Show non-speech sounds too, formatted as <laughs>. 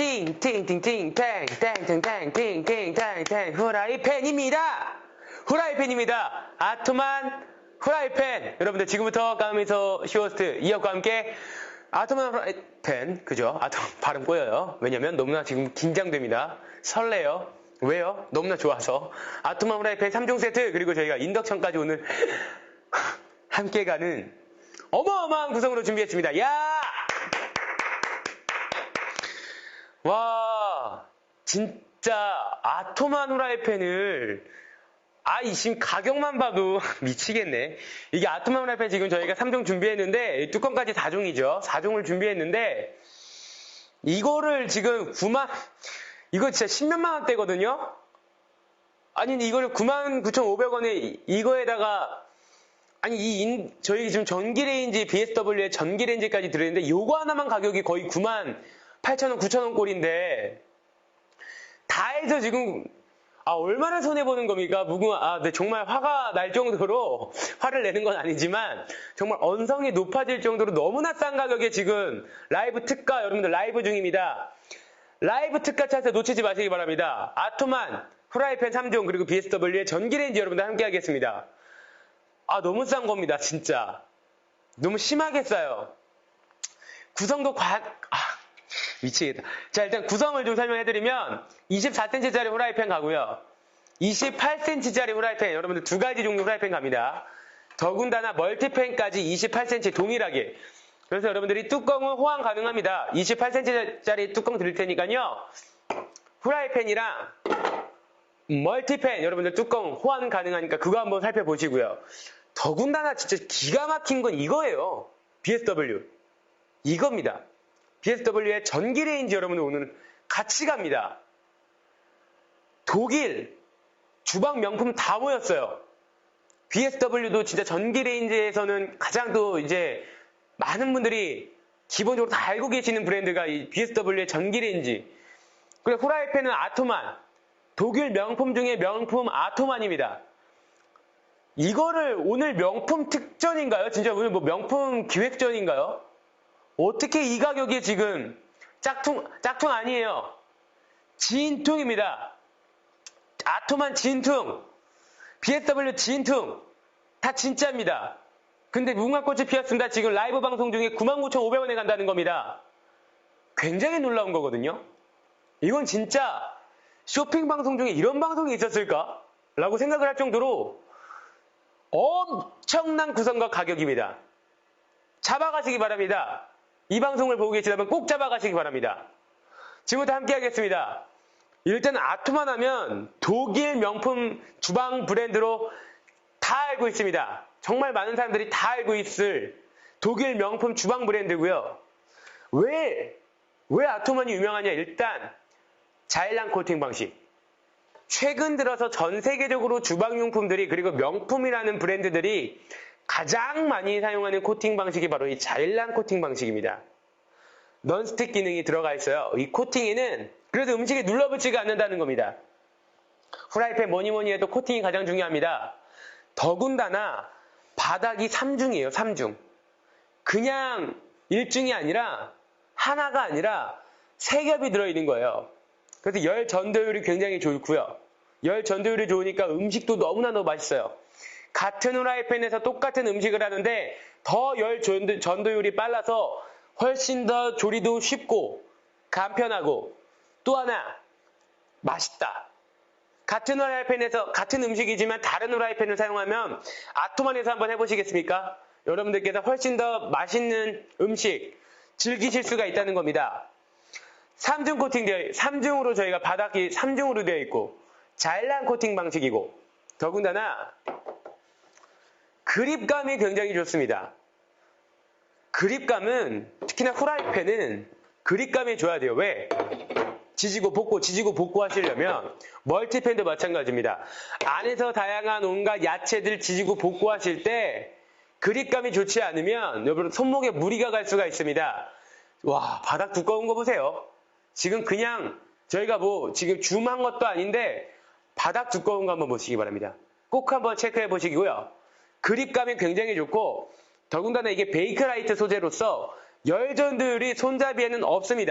팅팅팅팅탱탱탱팅팅탱탱 후라이팬입니다. 후라이팬입니다. 아토만 후라이팬 여러분들 지금부터 까미소 쇼호스트 이혁과 함께 아토만 후라이팬 그죠? 아토 <laughs> 발음 꼬여요. 왜냐면 너무나 지금 긴장됩니다. 설레요. 왜요? 너무나 좋아서 아토만 후라이팬 3종 세트 그리고 저희가 인덕션까지 오늘 <laughs> 함께 가는 어마어마한 구성으로 준비했습니다. 야! 와, 진짜 아토만 후라이팬을 아, 이 지금 가격만 봐도 <laughs> 미치겠네. 이게 아토만 후라이팬 지금 저희가 3종 준비했는데 뚜껑까지 4종이죠. 4종을 준비했는데 이거를 지금 9만 이거 진짜 10몇만 원대거든요. 아니 이거를 9만 9,500원에 이거에다가 아니 이 인, 저희 지금 전기레인지 BSW의 전기레인지까지 들어있는데 요거 하나만 가격이 거의 9만 8천원 9천원 꼴인데 다 해서 지금 아 얼마나 손해 보는 겁니까? 무궁화 아 네, 정말 화가 날 정도로 <laughs> 화를 내는 건 아니지만 정말 언성이 높아질 정도로 너무나 싼 가격에 지금 라이브 특가 여러분들 라이브 중입니다. 라이브 특가 차트 놓치지 마시기 바랍니다. 아토만 프라이팬 3종 그리고 BSW의 전기레인지 여러분들 함께 하겠습니다. 아 너무 싼 겁니다 진짜. 너무 심하게 싸요. 구성도 과 아, <laughs> 미치겠다. 자, 일단 구성을 좀 설명해드리면 24cm짜리 후라이팬 가고요. 28cm짜리 후라이팬, 여러분들 두 가지 종류 후라이팬 갑니다. 더군다나 멀티팬까지 28cm 동일하게. 그래서 여러분들이 뚜껑은 호환 가능합니다. 28cm짜리 뚜껑 드릴 테니까요. 후라이팬이랑 멀티팬, 여러분들 뚜껑 호환 가능하니까 그거 한번 살펴보시고요. 더군다나 진짜 기가 막힌 건 이거예요. BSW. 이겁니다. BSW의 전기 레인지 여러분들 오늘 같이 갑니다. 독일 주방 명품 다 모였어요. BSW도 진짜 전기 레인지에서는 가장 또 이제 많은 분들이 기본적으로 다 알고 계시는 브랜드가 이 BSW의 전기 레인지. 그리고 후라이팬은 아토만. 독일 명품 중에 명품 아토만입니다. 이거를 오늘 명품 특전인가요? 진짜 오늘 뭐 명품 기획전인가요? 어떻게 이 가격에 지금 짝퉁, 짝퉁 아니에요. 진퉁입니다. 아토만 진퉁, BSW 진퉁, 다 진짜입니다. 근데 무궁화꽃이 피었습니다. 지금 라이브 방송 중에 99,500원에 간다는 겁니다. 굉장히 놀라운 거거든요. 이건 진짜 쇼핑 방송 중에 이런 방송이 있었을까? 라고 생각을 할 정도로 엄청난 구성과 가격입니다. 잡아가시기 바랍니다. 이 방송을 보고 계시다면 꼭 잡아가시기 바랍니다. 지금부터 함께 하겠습니다. 일단 아토만 하면 독일 명품 주방 브랜드로 다 알고 있습니다. 정말 많은 사람들이 다 알고 있을 독일 명품 주방 브랜드고요. 왜, 왜 아토만이 유명하냐? 일단 자일랑 코팅 방식. 최근 들어서 전 세계적으로 주방용품들이 그리고 명품이라는 브랜드들이 가장 많이 사용하는 코팅 방식이 바로 이 자일란 코팅 방식입니다. 넌스틱 기능이 들어가 있어요. 이 코팅에는 그래서 음식에 눌러붙지가 않는다는 겁니다. 후라이팬 뭐니 뭐니 해도 코팅이 가장 중요합니다. 더군다나 바닥이 3중이에요. 3중. 그냥 1중이 아니라 하나가 아니라 세 겹이 들어있는 거예요. 그래서 열 전도율이 굉장히 좋고요. 열 전도율이 좋으니까 음식도 너무나 너 맛있어요. 같은 후라이팬에서 똑같은 음식을 하는데 더 열 전도율이 빨라서 훨씬 더 조리도 쉽고 간편하고 또 하나 맛있다. 같은 후라이팬에서 같은 음식이지만 다른 후라이팬을 사용하면 아토만에서 한번 해보시겠습니까? 여러분들께서 훨씬 더 맛있는 음식 즐기실 수가 있다는 겁니다. 3중 코팅 되어 3중으로 저희가 바닥이 3중으로 되어 있고 자일란 코팅 방식이고 더군다나 그립감이 굉장히 좋습니다. 그립감은 특히나 후라이팬은 그립감이 줘야 돼요. 왜? 지지고 볶고 지지고 볶고 하시려면 멀티팬도 마찬가지입니다. 안에서 다양한 온갖 야채들 지지고 볶고 하실 때 그립감이 좋지 않으면 여러분 손목에 무리가 갈 수가 있습니다. 와 바닥 두꺼운 거 보세요. 지금 그냥 저희가 뭐 지금 줌한 것도 아닌데 바닥 두꺼운 거 한번 보시기 바랍니다. 꼭 한번 체크해 보시고요. 그립감이 굉장히 좋고 더군다나 이게 베이크라이트 소재로서 열전들이 손잡이에는 없습니다.